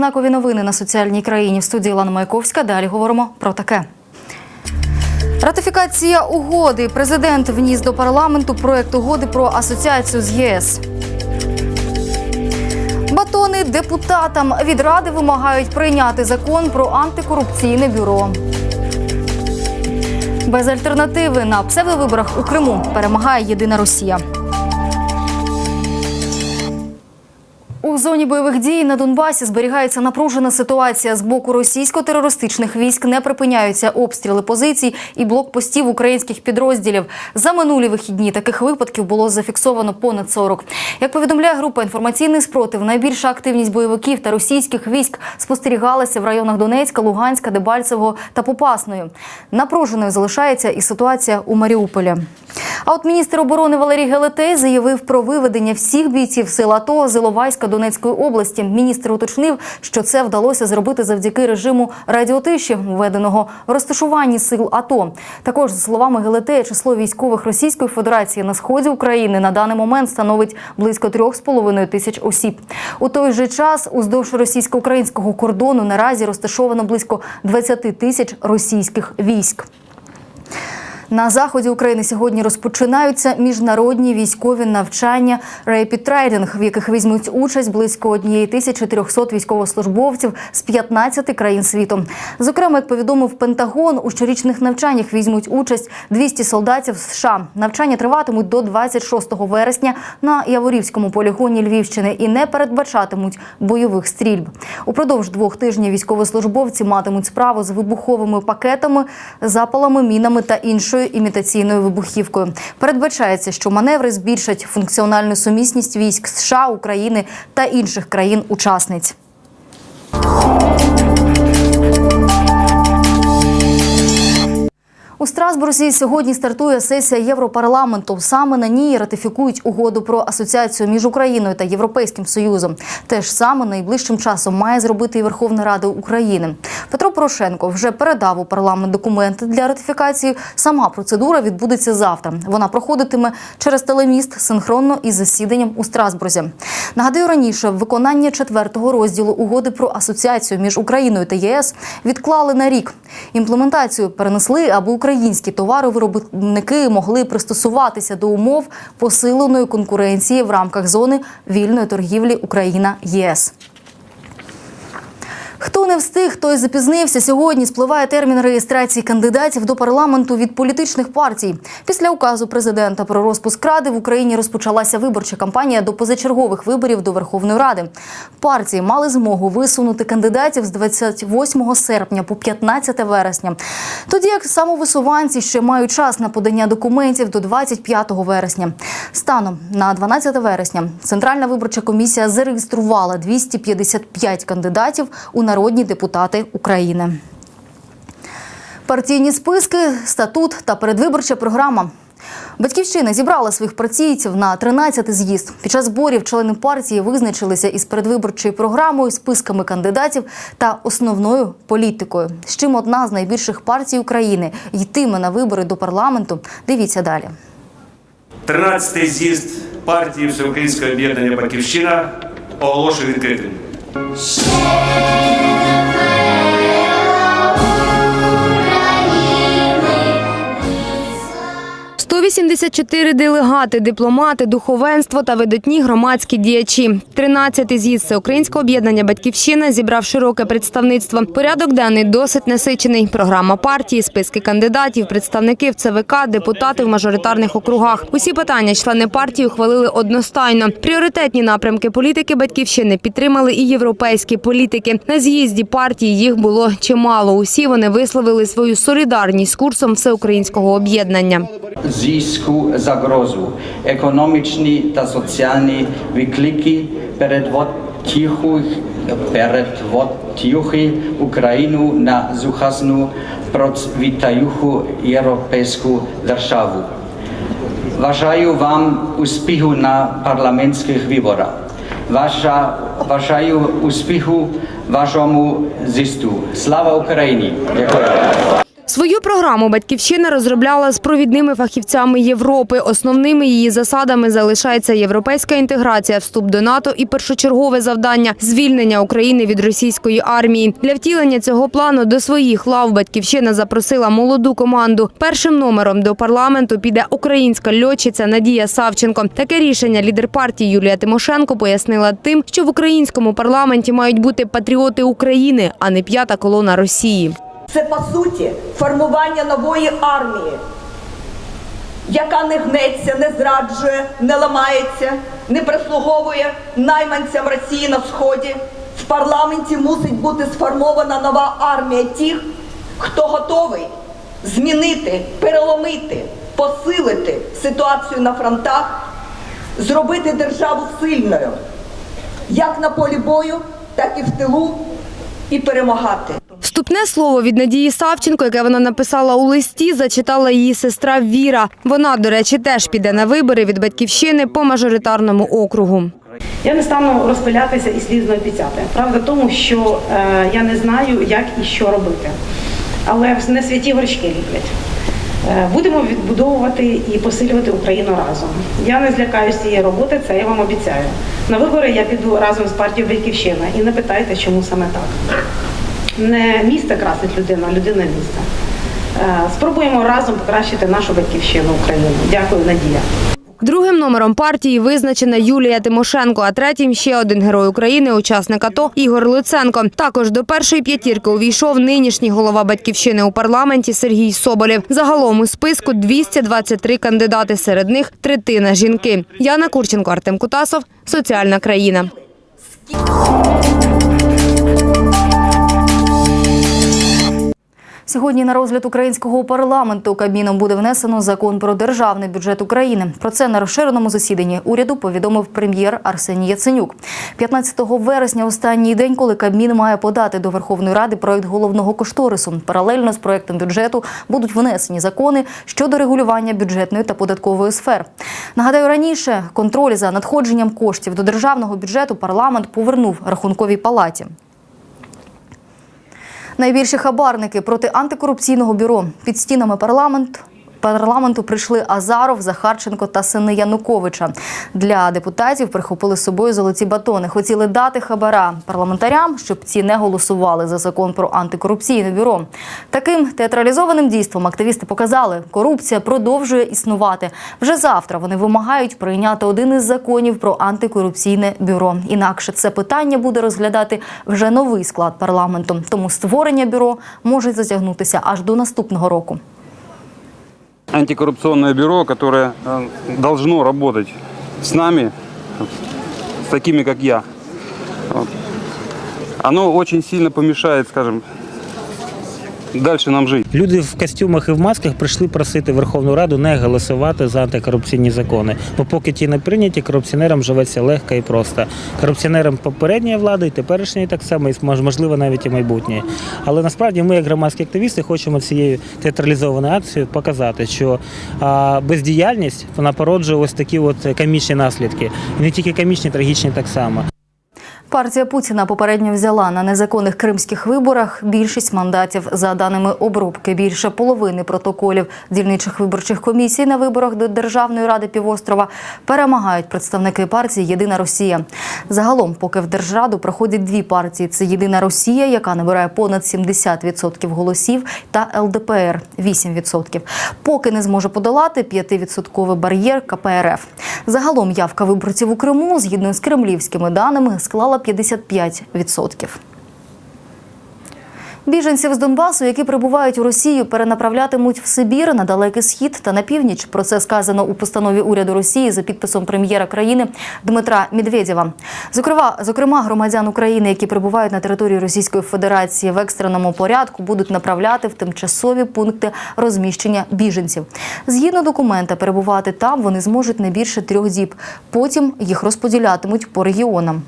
Знакові новини на соціальній країні в студії Лана Маяковська. Далі говоримо про таке. Ратифікація угоди. Президент вніс до парламенту проект угоди про асоціацію з ЄС. Батони депутатам від ради вимагають прийняти закон про антикорупційне бюро. Без альтернативи на псевдовиборах у Криму перемагає єдина Росія. Зоні бойових дій на Донбасі зберігається напружена ситуація з боку російсько-терористичних військ. Не припиняються обстріли позицій і блокпостів українських підрозділів. За минулі вихідні таких випадків було зафіксовано понад 40. Як повідомляє група інформаційний спротив, найбільша активність бойовиків та російських військ спостерігалася в районах Донецька, Луганська, Дебальцевого та Попасної. Напруженою залишається і ситуація у Маріуполі. А от міністр оборони Валерій Гелетей заявив про виведення всіх бійців сил АТО з Іловайська Донецької області. Міністр уточнив, що це вдалося зробити завдяки режиму радіотиші, введеного в розташуванні сил АТО. Також за словами Гелетея, число військових Російської Федерації на сході України на даний момент становить близько 3,5 тисяч осіб. У той же час уздовж російсько-українського кордону наразі розташовано близько 20 тисяч російських військ. На заході України сьогодні розпочинаються міжнародні військові навчання Rapid Training, в яких візьмуть участь близько однієї тисячі 300 військовослужбовців з 15 країн світу. Зокрема, як повідомив Пентагон, у щорічних навчаннях візьмуть участь 200 солдатів з США. Навчання триватимуть до 26 вересня на Яворівському полігоні Львівщини і не передбачатимуть бойових стрільб. Упродовж двох тижнів військовослужбовці матимуть справу з вибуховими пакетами, запалами, мінами та іншою імітаційною вибухівкою. Передбачається, що маневри збільшать функціональну сумісність військ США, України та інших країн-учасниць. У Страсбурзі сьогодні стартує сесія Європарламенту. Саме на ній ратифікують угоду про асоціацію між Україною та Європейським Союзом. Те ж саме найближчим часом має зробити і Верховна Рада України. Петро Порошенко вже передав у парламент документи для ратифікації. Сама процедура відбудеться завтра. Вона проходитиме через телеміст синхронно із засіданням у Страсбурзі. Нагадаю, раніше виконання четвертого розділу угоди про асоціацію між Україною та ЄС відклали на рік. Імплементацію перенесли, аби українські товаровиробники могли пристосуватися до умов посиленої конкуренції в рамках зони вільної торгівлі Україна ЄС. Хто не встиг, той запізнився. Сьогодні спливає термін реєстрації кандидатів до парламенту від політичних партій. Після указу президента про розпуск ради в Україні розпочалася виборча кампанія до позачергових виборів до Верховної Ради. Партії мали змогу висунути кандидатів з 28 серпня по 15 вересня. Тоді як самовисуванці ще мають час на подання документів до 25 вересня. Станом на 12 вересня Центральна виборча комісія зареєструвала 255 кандидатів у народні депутати України. Партійні списки, статут та передвиборча програма. Батьківщина зібрала своїх партійців на 13-й з'їзд. Під час зборів члени партії визначилися із передвиборчою програмою, списками кандидатів та основною політикою. З чим одна з найбільших партій України йтиме на вибори до парламенту. Дивіться далі. 13-й з'їзд партії Всеукраїнського об'єднання Батьківщина оголошую відкритим. Share 184 делегати, дипломати, духовенство та видатні громадські діячі. 13-й з'їзд Всеукраїнського об'єднання Батьківщина зібрав широке представництво. Порядок денний досить насичений. Програма партії, списки кандидатів, представників ЦВК, депутати в мажоритарних округах. Усі питання члени партії ухвалили одностайно. Пріоритетні напрямки політики Батьківщини підтримали і європейські політики. На з'їзді партії їх було чимало. Усі вони висловили свою солідарність з курсом всеукраїнського об'єднання. Zagrozu. Ekonomični ta socialni vykliki передвотіхух передвотіхи Україну на зухасну процвітаюху європейську державу. Вважаю вам успіху на парламентських виборах. Ваша, вважаю успіху вашому зісту. Слава Україні! Дякую. Свою програму батьківщина розробляла з провідними фахівцями Європи. Основними її засадами залишається європейська інтеграція, вступ до НАТО і першочергове завдання звільнення України від російської армії. Для втілення цього плану до своїх лав батьківщина запросила молоду команду. Першим номером до парламенту піде українська льотчиця Надія Савченко. Таке рішення лідер партії Юлія Тимошенко пояснила тим, що в українському парламенті мають бути патріоти України, а не п'ята колона Росії. Це по суті формування нової армії, яка не гнеться, не зраджує, не ламається, не прислуговує найманцям Росії на сході. В парламенті мусить бути сформована нова армія тих, хто готовий змінити, переломити, посилити ситуацію на фронтах, зробити державу сильною, як на полі бою, так і в тилу, і перемагати. Вступне слово від Надії Савченко, яке вона написала у листі, зачитала її сестра Віра. Вона, до речі, теж піде на вибори від батьківщини по мажоритарному округу. Я не стану розпилятися і слізно обіцяти. Правда тому, що е, я не знаю, як і що робити. Але не святі горшки люблять. Е, будемо відбудовувати і посилювати Україну разом. Я не злякаюся цієї роботи, це я вам обіцяю. На вибори я піду разом з партією Батьківщина. І не питайте, чому саме так. Не місце красить людина, а людина місце. Е, спробуємо разом покращити нашу батьківщину Україну. Дякую, Надія. Другим номером партії визначена Юлія Тимошенко, а третім ще один герой України, учасник АТО Ігор Луценко. Також до першої п'ятірки увійшов нинішній голова батьківщини у парламенті Сергій Соболєв. Загалом у списку 223 кандидати. Серед них третина жінки. Яна Курченко, Артем Кутасов, Соціальна країна. Сьогодні на розгляд українського парламенту Кабміном буде внесено закон про державний бюджет України. Про це на розширеному засіданні уряду повідомив прем'єр Арсеній Яценюк. 15 вересня, останній день, коли Кабмін має подати до Верховної Ради проект головного кошторису. Паралельно з проектом бюджету будуть внесені закони щодо регулювання бюджетної та податкової сфер. Нагадаю, раніше контроль за надходженням коштів до державного бюджету парламент повернув рахунковій палаті. Найбільші хабарники проти антикорупційного бюро під стінами парламент. Парламенту прийшли Азаров, Захарченко та сини Януковича. Для депутатів прихопили з собою золоті батони. Хотіли дати хабара парламентарям, щоб ці не голосували за закон про антикорупційне бюро. Таким театралізованим дійством активісти показали, корупція продовжує існувати. Вже завтра вони вимагають прийняти один із законів про антикорупційне бюро. Інакше це питання буде розглядати вже новий склад парламенту. Тому створення бюро може затягнутися аж до наступного року. Антикоррупционное бюро, которое э, должно работать с нами, с такими, как я. Оно очень сильно помешает, скажем, дальше нам жить. Люди в костюмах і в масках прийшли просити Верховну Раду не голосувати за антикорупційні закони. Бо поки ті не прийняті, корупціонерам живеться легко і просто. Корупціонерам попередньої влади, і теперішньої так само, і можливо навіть і майбутньої. Але насправді ми, як громадські активісти, хочемо цією театралізованою акцією показати, що бездіяльність вона породжує ось такі от комічні наслідки. І не тільки комічні, трагічні так само. Партія Путіна попередньо взяла на незаконних кримських виборах більшість мандатів за даними обробки. Більше половини протоколів дільничих виборчих комісій на виборах до Державної ради півострова перемагають представники партії Єдина Росія. Загалом, поки в Держраду проходять дві партії: це Єдина Росія, яка набирає понад 70% голосів, та ЛДПР 8%. Поки не зможе подолати 5% бар'єр КПРФ. Загалом явка виборців у Криму, згідно з кремлівськими даними, склала 55%. Біженців з Донбасу, які прибувають у Росію, перенаправлятимуть в Сибір на далекий схід та на північ. Про це сказано у постанові уряду Росії за підписом прем'єра країни Дмитра Медведєва. Зокрема, зокрема, громадян України, які прибувають на території Російської Федерації в екстреному порядку, будуть направляти в тимчасові пункти розміщення біженців. Згідно документа, перебувати там вони зможуть не більше трьох діб. Потім їх розподілятимуть по регіонам.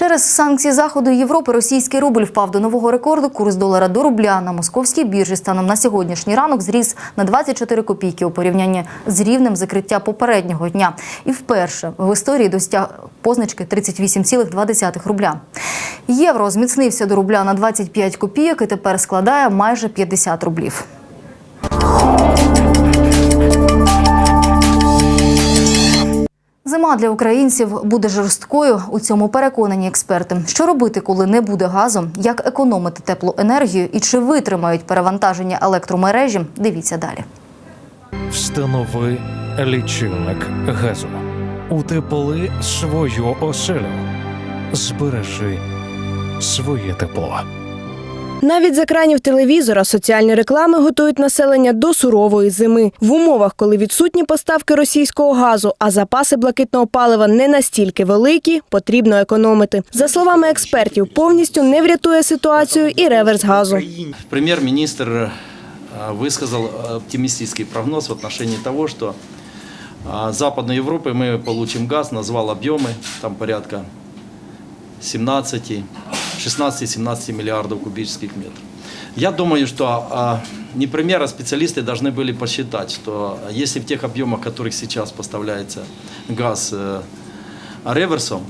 Через санкції Заходу Європи російський рубль впав до нового рекорду. Курс долара до рубля на московській біржі станом на сьогоднішній ранок зріс на 24 копійки у порівнянні з рівнем закриття попереднього дня. І вперше в історії достяг позначки 38,2 рубля. Євро зміцнився до рубля на 25 копійок і тепер складає майже 50 рублів. Зима для українців буде жорсткою. У цьому переконані експерти. Що робити, коли не буде газу? Як економити теплу енергію і чи витримають перевантаження електромережі? Дивіться далі. Встанови лічильник газу. Утепли свою оселю. Збережи своє тепло. Навіть з екранів телевізора соціальні реклами готують населення до сурової зими. В умовах, коли відсутні поставки російського газу, а запаси блакитного палива не настільки великі, потрібно економити. За словами експертів, повністю не врятує ситуацію і реверс газу. Премьер-министр э, высказал оптимистический прогноз в отношении того, что а, с Западной Европы мы получим газ, назвал объемы, там порядка 17, 16-17 миллиардов кубических метров. Я думаю, что а, не премьер, а специалисты должны были посчитать, что если в тех объемах, в которых сейчас поставляется газ э, реверсом,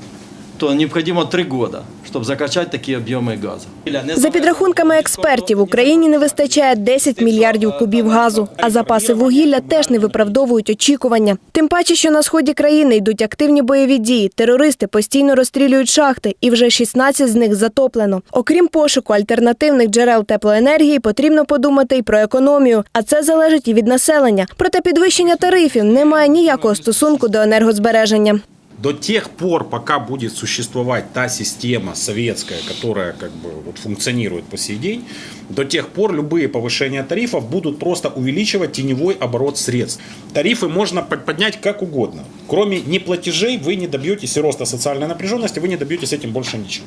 то необходимо три года, чтобы закачать такие объемы газа. За підрахунками експертів, в Україні не вистачає 10 мільярдів кубів газу, а запаси вугілля теж не виправдовують очікування. Тим паче, що на сході країни йдуть активні бойові дії, терористи постійно розстрілюють шахти, і вже 16 з них затоплено. Окрім пошуку альтернативних джерел теплоенергії, потрібно подумати й про економію, а це залежить і від населення. Проте підвищення тарифів не має ніякого стосунку до енергозбереження. До тех пор, пока будет существовать та система советская, которая как бы вот функционирует по сей день, до тех пор любые повышения тарифов будут просто увеличивать теневой оборот средств. Тарифы можно под- поднять как угодно. Кроме неплатежей вы не добьетесь и роста социальной напряженности, вы не добьетесь этим больше ничего.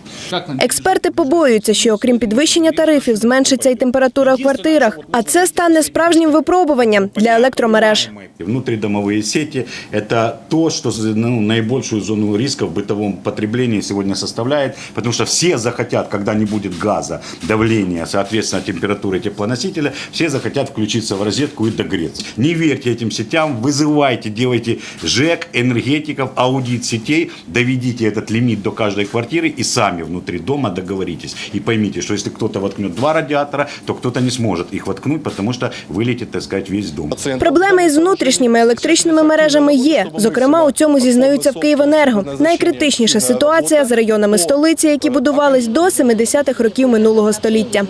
Експерти побоюються, що окрім підвищення тарифів, зменшиться і температура в квартирах, а це стане справжнім випробуванням для електромереж. Внутридомовые сети – это то, что ну, наибольшую зону риска в бытовом потреблении сегодня составляет, потому что все захотят, когда не будет газа, давления, соответственно, температуры теплоносителя, все захотят включиться в розетку и догреться. Не верьте этим сетям, вызывайте, делайте ЖЭК, энергетиков, аудит сетей, доведите этот лимит до каждой квартиры и сами внутри дома договоритесь. И поймите, что если кто-то воткнет два радиатора, то кто-то не сможет их воткнуть, потому что вылетит, так сказать, весь дом. Проблеми із внутрішніми електричними мережами є. Зокрема, у цьому зізнаються в Київенерго. Найкритичніша ситуація з районами столиці, які будувались до 70-х років минулого століття.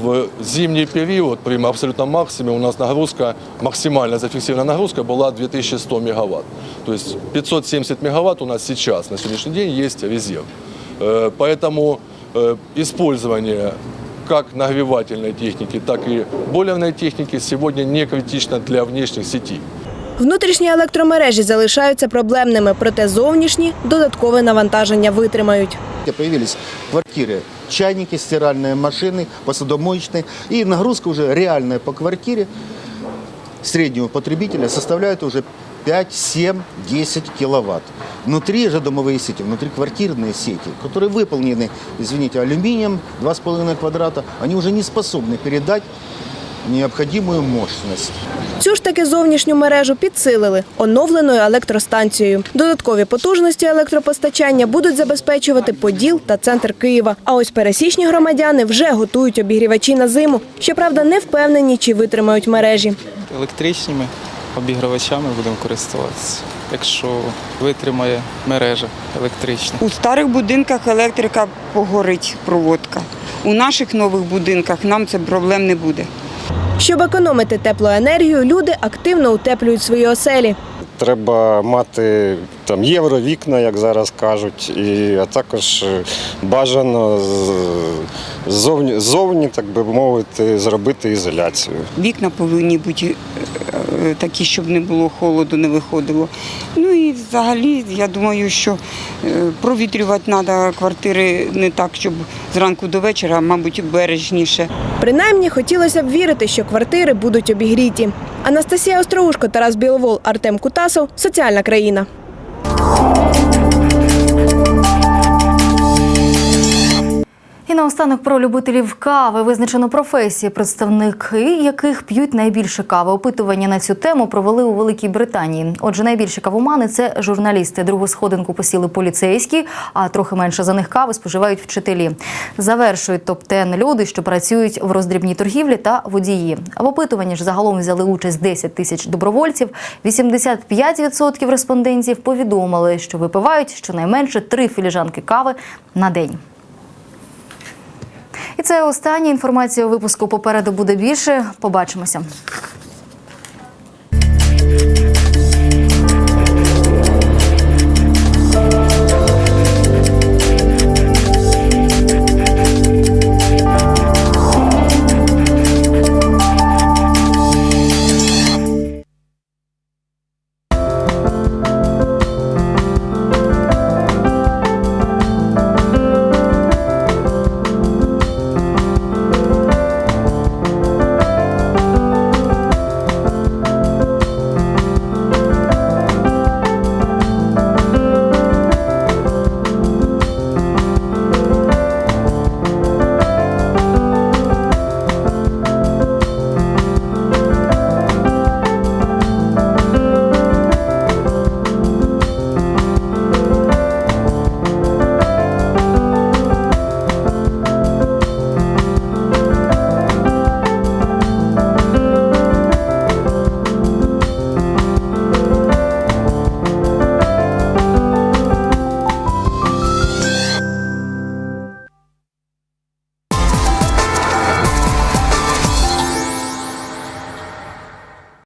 В зимний период при абсолютном максимуме у нас нагрузка, максимальная зафиксированная нагрузка была 2100 мегаватт. То есть 570 мегаватт у нас сейчас, на сегодняшний день, есть резерв. Э, Поэтому э, использование как нагревательной техники, так и бойлерной техники сегодня не критично для внешних сетей. Внутрішні електромережі залишаються проблемними, проте зовнішні додаткове навантаження витримають. Появились квартиры, чайники, стиральные машины, посудомоечные. И нагрузка уже реальная по квартире среднего потребителя составляет уже 5, 7, 10 киловатт. Внутри же домовые сети, внутриквартирные сети, которые выполнены, извините, алюминием 2,5 квадрата, они уже не способны передать необходимую мощность. Цю ж таки зовнішню мережу підсилили оновленою електростанцією. Додаткові потужності електропостачання будуть забезпечувати Поділ та центр Києва. А ось пересічні громадяни вже готують обігрівачі на зиму. Щоправда, не впевнені, чи витримають мережі. електричними обігрівачами будемо користуватися, якщо витримає мережа електрична. У старих будинках електрика погорить проводка. У наших нових будинках нам це проблем не буде. Щоб економити теплоенергію, люди активно утеплюють свої оселі. Треба мати там євровікна, як зараз кажуть, і а також е, бажано ззовні, ззовні, так би мовити, зробити ізоляцію. Вікна повинні бути е, такі, щоб не було холоду, не виходило. Ну і взагалі, я думаю, що е, провітрювати треба квартири не так, щоб зранку до вечора, а мабуть, бережніше. Принаймні хотілося б вірити, що квартири будуть обігріті. Анастасія Остроушко, Тарас Біловол, Артем Кутасов. Соціальна країна. І наостанок про любителів кави визначено професії, представники яких п'ють найбільше кави. Опитування на цю тему провели у Великій Британії. Отже, найбільші кавомани це журналісти. Другу сходинку посіли поліцейські, а трохи менше за них кави споживають вчителі. Завершують топ 10 люди, що працюють в роздрібній торгівлі та водії. В опитуванні ж загалом взяли участь 10 тисяч добровольців. 85% респондентів повідомили, що випивають щонайменше три філіжанки кави на день. І це остання інформація у випуску. Попереду буде більше. Побачимося.